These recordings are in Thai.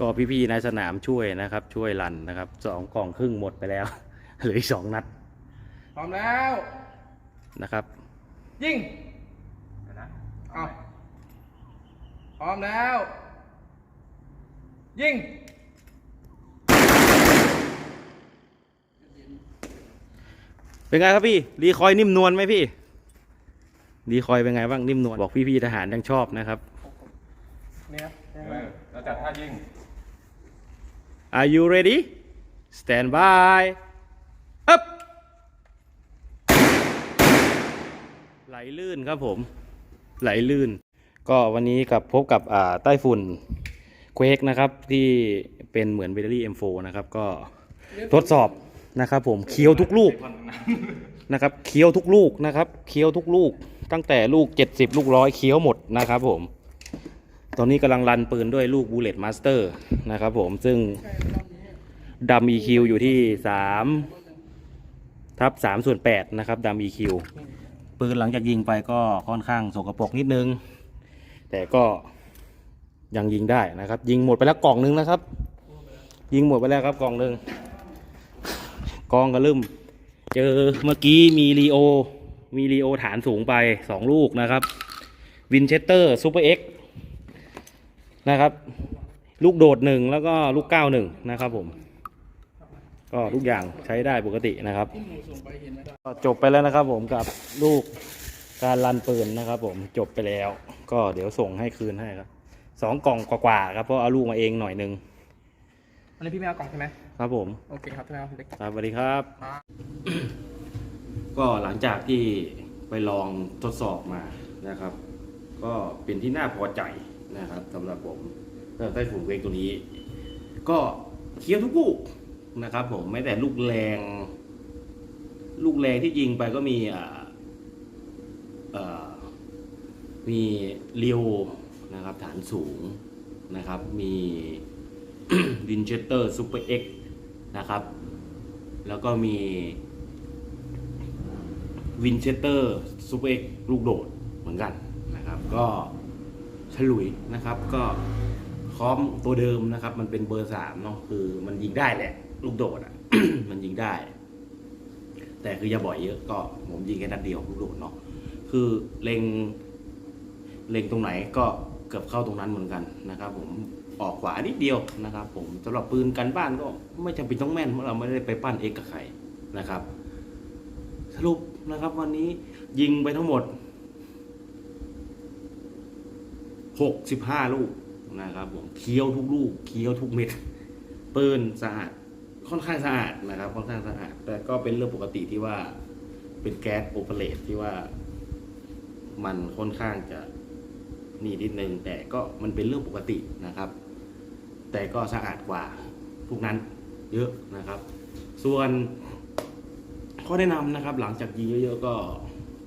ก็พี่ๆในสนามช่วยนะครับ ช่วยรันนะครับสองกล่องครึ่งหมดไปแล้ว เหลืออีกสองนัดพร้อมแล้วนะครับ ยิงเดี๋ยวนะเอาพร้อมแล้ว ยิง เป็นไงครับพี่ รีคอยนิ่มนวลไหมพี่ รีคอยเป็นไงบ้างนิ่มนวลบอกพี่ๆทหารยังชอบนะครับ เนี่ยเออแล้วจัดท่ายิง Are you ready Stand by up ไหลลื่นครับผม ไหลลื่น ก็วันนี้กับพบกับอ่าใต้ฝุ่นเควกนะครับที่เป็นเหมือนเบเ r อรี่ M4 นะครับ ก็ทดสอบนะครับผมเคี้ยวทุกลูกนะครับเคี้ยวทุกลูกนะครับเคี้ยวทุกลูก ตั้งแต่ลูก 70 ลูกร้อยเคี้ยวหมดนะครับผม ตอนนี้กำลังรันปืนด้วยลูก Bullet Master นะครับผมซึ่งดำ EQ อยู่ที่3ทับ3ส่วน8นะครับดำ EQ ปืนหลังจากยิงไปก็ค่อนข้างสกปรกนิดนึง แต่ก็ยังยิงได้นะครับ ยิงหมดไปแล้วกล่องนึงนะครับ ยิงหมดไปแล้วครับกล่องหนึ่งกองกระลืมเจอเมื่อกี้มีรีโอมีรีโอฐานสูงไปสองลูกนะครับวินเชสเตอร์ซูเปอร์เอ็ก นะครับ ลูกโดดหนึ่งแล้วก็ลูกเก้าหนึ่งนะครับผม ก็ทุกอย่างใช้ได้ปกตินะครับก็จบไปแล้วนะครับ ผมกับลูกการรันปืนนะครับ ผมจบไปแล้ว ก็เดี๋ยวส่งให้คืนให้ครับสองกล่องกว่าๆครับเพราะเอาลูกมาเองหน่อยหนึงอันนี้พี่ไม่เอากล่องใช่ไหมครับผมโอเคครับพี่ไม่เอาพี่เล็กครับสวัสดีครับมาก็หลังจากที่ไปลองทดสอบมานะครับ ก็เป็นที่น่าพอใจ นะครับสำหรับผมสำหรับไต้ฝุ่นเวกตัวนี้ ก็เคี้ยวทุกลูกนะครับ ผมไม่แต่ลูกแรง ลูกแรงที่ยิงไปก็มีอ่ามีเรียวนะครับ ฐานสูงนะครับ มีวินเชสเตอร์ซูเปอร์เอ็กนะครับ แล้วก็มีวินเชสเตอร์ซูเปอร์เอ็กลูกโดดเหมือนกันนะครับ ก็ ฉลุยนะครับ ก็คอมตัวเดิมนะครับ มันเป็นเบอร์สามเนาะคือมันยิงได้แหละ ลูกโดดอะ มันยิงได้ แต่คืออย่าบ่อยเยอะก็ผมยิงแค่นัดเดียวลูกโดดเนาะคือเล็งเล็งตรงไหนก็เกือบเข้าตรงนั้นเหมือนกันนะครับ ผมออกขวานิดเดียวนะครับ ผมสำหรับปืนกันบ้านก็ไม่จำเป็นต้องแม่นเพราะเราไม่ได้ไปปั้นเอกกับใครนะครับ สรุปนะครับ วันนี้ยิงไปทั้งหมด 65 ลูกนะครับผมเคี้ยวทุกลูกเคี้ยวทุกเม็ดปืนสะอาดค่อนข้างสะอาดนะครับ ค่อนข้างสะอาด แต่ก็เป็นเรื่องปกติที่ว่าเป็นแก๊สโอเปเรตที่ว่า มันค่อนข้างจะนี่นิดนึงแต่ก็มันเป็นเรื่องปกตินะครับ แต่ก็สะอาดกว่าพวกนั้นเยอะนะครับ ส่วนข้อแนะนำนะครับ หลังจากยิงเยอะๆก็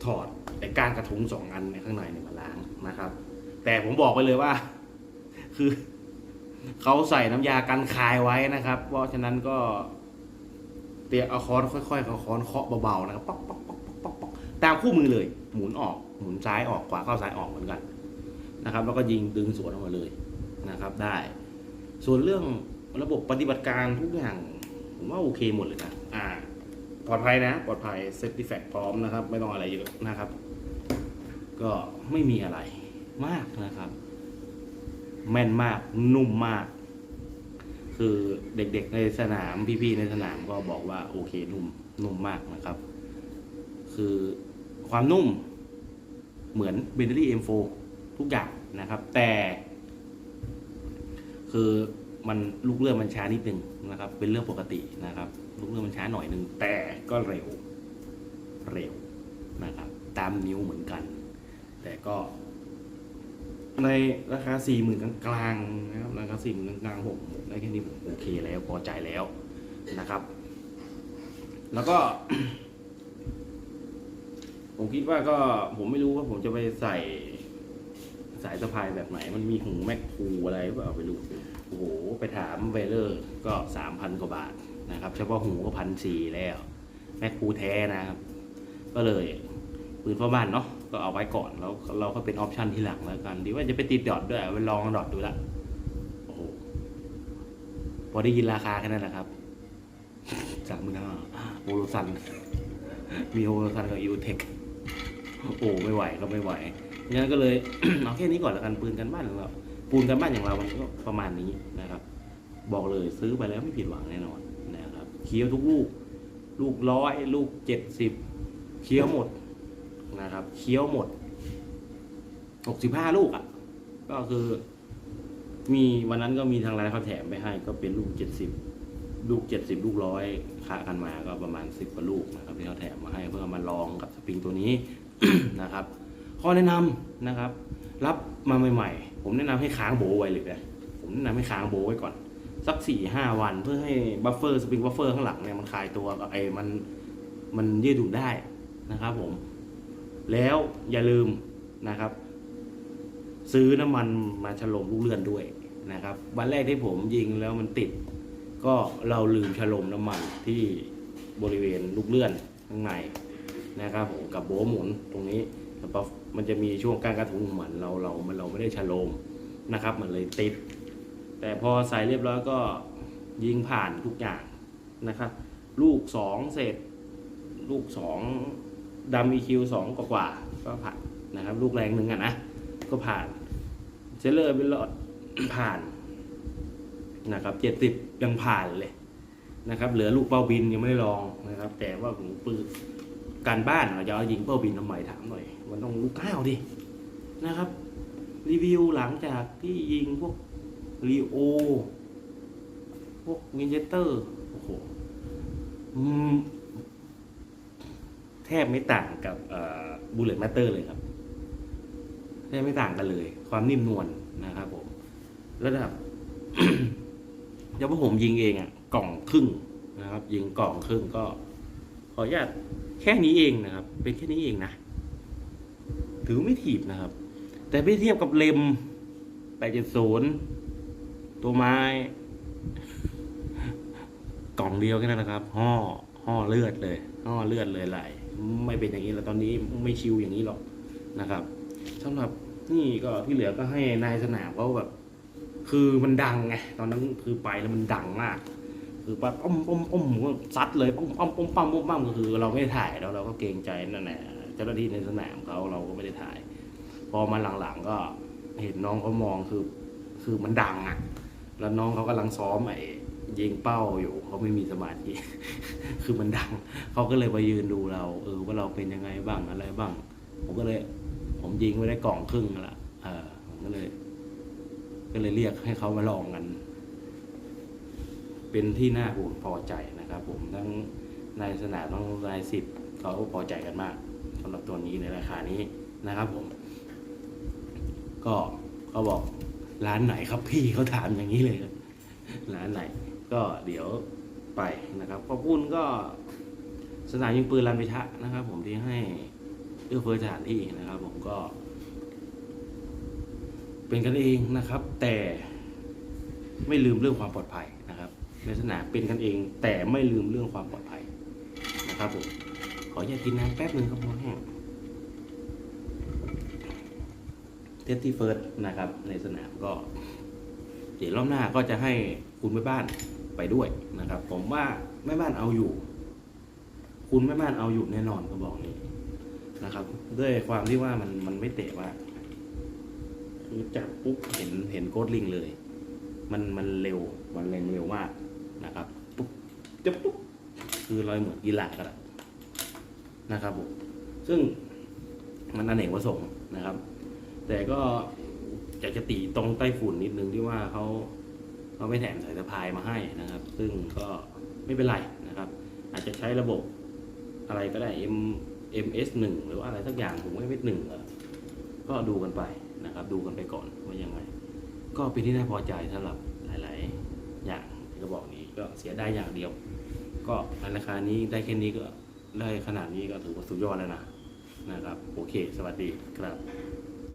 ถอดไอ้ก้านกระทุงสองอันในข้างในเนี่ยมาล้างนะครับ แต่ผมบอกไปเลยว่า คือเขาใส่น้ำยากันคายไว้นะครับ เพราะฉะนั้นก็ เตียเอาค้อนค่อยๆเอาค้อนเคาะเบาๆนะครับป๊อกป๊อกป๊อกป๊อกป๊อกป๊อกตามคู่มือเลย หมุนออก หมุนซ้ายออกขวาเข้าซ้ายออกเหมือนกันนะครับ แล้วก็ยิงดึงสวนออกมาเลยนะครับ ได้ ส่วนเรื่องระบบปฏิบัติการทุกอย่าง ผมว่าโอเคหมดเลยนะอ่า ปลอดภัยนะ ปลอดภัยเซฟตี้แฟกพร้อมนะครับ ไม่ต้องอะไรเยอะนะครับ ก็ไม่มีอะไร มากนะครับ แม่นมากนุ่มมาก คือเด็กๆในสนามพี่ๆในสนามก็บอกว่าโอเคนุ่มนุ่มมากนะครับ คือความนุ่มเหมือนเบนเนอรี่ M4 ทุกอย่างนะครับ แต่ คือมันลูกเลื่อนมันช้านิดนึงนะครับ เป็นเรื่องปกตินะครับ ลูกเลื่อนมันช้าหน่อยนึง แต่ก็เร็ว เร็วนะครับ ตามนิ้วเหมือนกัน แต่ก็ ในราคาสี่หมื่นกลางๆนะครับราคาสี่หมื่นกลางๆผมได้แค่นี้ผมโอเคแล้วพอใจแล้วนะครับ แล้วก็ ผมคิดว่าก็ผมไม่รู้ว่าผมจะไปใส่สายสะพายแบบไหน มันมีหูแม็กคูอะไรเปล่าไปดูโอ้โหไปถามเวเลอร์ก็สามพันกว่าบาทนะครับเฉพาะหูก็พันสี่แล้ว แม็กคูแท้นะครับ ก็เลยปืนพ่อบ้านเนาะ ก็เอาไว้ก่อนแล้วเราก็เป็นออปชันที่หลังแล้วกันดีว่าจะไปติดดอทด้วยไปลองดอทดูละโอ้โหพอได้ยินราคาแค่นั้นแหละครับสามหมื่นห้าโฮโลซันมีโฮโลซันกับอีโอเทคโอ้ไม่ไหวก็ไม่ไหวงั้นก็เลยเอาแค่นี้ก่อนแล้วกันปืนกันบ้านของเราปูนกันบ้านอย่างเรามันก็ประมาณนี้นะครับ บอกเลยซื้อไปแล้วไม่ผิดหวังแน่นอนนะครับเคี้ยวทุกลูก ลูกร้อยลูกเจ็ดสิบเคี้ยวหมด นะครับเคี้ยวหมดหกสิบห้าลูกอะ ก็คือมีวันนั้นก็มีทางร้านเขาแถมไปให้ ก็เป็นลูกเจ็ดสิบลูกเจ็ดสิบลูกร้อยค่ากันมาก็ประมาณสิบกว่าลูกนะครับที่เขาแถมมาให้เพื่อมาลองกับสปริงตัวนี้นะครับข้อแนะนำนะครับ รับมาใหม่ๆ ผมแนะนำให้ค้างโบไว้เลยนะผมแนะนำให้ค้างโบไว้ก่อน สักสี่ห้าวันเพื่อให้บัฟเฟอร์สปริงบัฟเฟอร์ข้างหลังเนี่ยมันคลายตัวกับไอ้มันมันยืดหยุ่นได้นะครับผม แล้วอย่าลืมนะครับ ซื้อน้ำมันมาฉลมลูกเลื่อนด้วยนะครับ วันแรกที่ผมยิงแล้วมันติด ก็เราลืมฉลมน้ำมันที่บริเวณลูกเลื่อนข้างในนะครับผมกับโบว์หมุนตรงนี้แล้วมันจะมีช่วงก้านกระทุงเหมือนเราเรามันเราไม่ได้ฉลมนะครับมันเลยติด แต่พอใส่เรียบร้อยก็ยิงผ่านทุกอย่างนะครับ ลูกสองเสร็จ ลูกสอง ดำอีคิวสองกว่าๆก็ผ่านนะครับ ลูกแรงหนึ่งอะนะ ก็ผ่านเซเลอร์เป็นหลอดผ่านนะครับเจ็ดสิบยังผ่านเลยนะครับ เหลือลูกเป้าบินยังไม่ได้ลองนะครับ แต่ว่าผมปืนการบ้านเราจะเอายิงเป้าบินทำไมถามหน่อย มันต้องลูกเก้าดินะครับ รีวิวหลังจากที่ยิงพวกรีโอพวกวินเจเตอร์โอ้โหอืม ทบไม่ต่างกับบูเลตแมตเตอร์เลยครับแทบไม่ต่างกันเลย ความนิ่มนวลนะครับผมระดับเดี๋ยวพอผมยิงเองอะ กล่องครึ่งนะครับ ยิงกล่องครึ่งก็ ขออนุญาตแค่นี้เองนะครับ เป็นแค่นี้เองนะถือไม่ถีบนะครับ แต่ไปเทียบกับเลม870ตัวไม้ กล่องเดียวแค่นั้นนะครับห่อห่อเลือดเลยห่อเลือดเลยไหล ไม่เป็นอย่างนี้แล้วตอนนี้ไม่ชิวอย่างนี้หรอกนะครับสำหรับนี่ก็ที่เหลือก็ให้นายสนามเขาแบบ คือมันดังไงตอนนั้นคือไปแล้วมันดังมาก คือปั๊บป้อมป้อมป้อมก็ซัดเลยป้อมป้อมป้อมป้อมป้อมป้มก็คือ เราไม่ได้ถ่ายแล้วเราก็เกรงใจนั่นแหละเจ้าหน้าที่ในสนามเขาเราก็ไม่ได้ถ่าย พอมาหลังๆก็เห็นน้องเขามองคือ คือมันดังอะ แล้วน้องเขากำลังซ้อมไอ้ ยิงเป้าอยู่เขาไม่มีสมาธิ คือมันดัง เขาก็เลยมายืนดูเรา เออ ว่าเราเป็นยังไงบ้างอะไรบ้าง ผมก็เลย ผมยิงไว้ได้กล่องครึ่งละเออผมก็เลย ก็เลยเรียกให้เขามาลองกัน เป็นที่น่าภูมิพอใจนะครับ ผมทั้งนายสนามทั้งนายสิบเขาพอใจกันมากสำหรับตัวนี้ในราคานี้นะครับ ผม ก็เขาบอกร้านไหนครับพี่เขาถามอย่างนี้เลยร้านไหน ก็เดี๋ยวไปนะครับขอบคุณก็สนามยิงปืนลานพิทะนะครับ ผมที่ให้เอื้อเฟื้อสถานที่นะครับ ผมก็ เป็นกันเองนะครับ แต่ไม่ลืมเรื่องความปลอดภัยนะครับ ในสนามเป็นกันเอง แต่ไม่ลืมเรื่องความปลอดภัยนะครับผมขออย่ากินน้ำแป๊บหนึ่งครับพอแห้งเทสที่เฟิร์สนะครับ ในสนามก็ เดี๋ยวรอบหน้าก็จะให้ คุณแม่บ้านไปด้วยนะครับ ผมว่าแม่บ้านเอาอยู่ คุณแม่บ้านเอาอยู่แน่นอนก็บอกนี้นะครับ ด้วยความที่ว่ามันมันไม่เตะมาคือจับปุ๊บเห็นเห็นโกดลิงเลย มันมันเร็วมันเร็วเร็วมากนะครับปุ๊บจะปุ๊บคือรอยเหมือนกีฬากันะนะครับผมซึ่งมันอเนกประสงค์นะครับ แต่ก็อยากจะตีตรงใต้ฝุ่นนิดนึงที่ว่าเขา เขาไม่แถมสายสะพายมาให้นะครับ ซึ่งก็ไม่เป็นไรนะครับ อาจจะใช้ระบบอะไรก็ได้ M MS หนึ่งหรือว่าอะไรสักอย่างผมว่า MS หนึ่งก็ดูกันไปนะครับ ดูกันไปก่อนว่ายังไง ก็เป็นที่น่าพอใจสำหรับหลาย ๆ อย่างที่เขาบอกนี้ก็เสียได้อย่างเดียว ก็ในราคานี้ได้แค่นี้ก็ได้ขนาดนี้ก็ถือว่าสุดยอดแล้วนะนะครับ โอเค สวัสดีครับ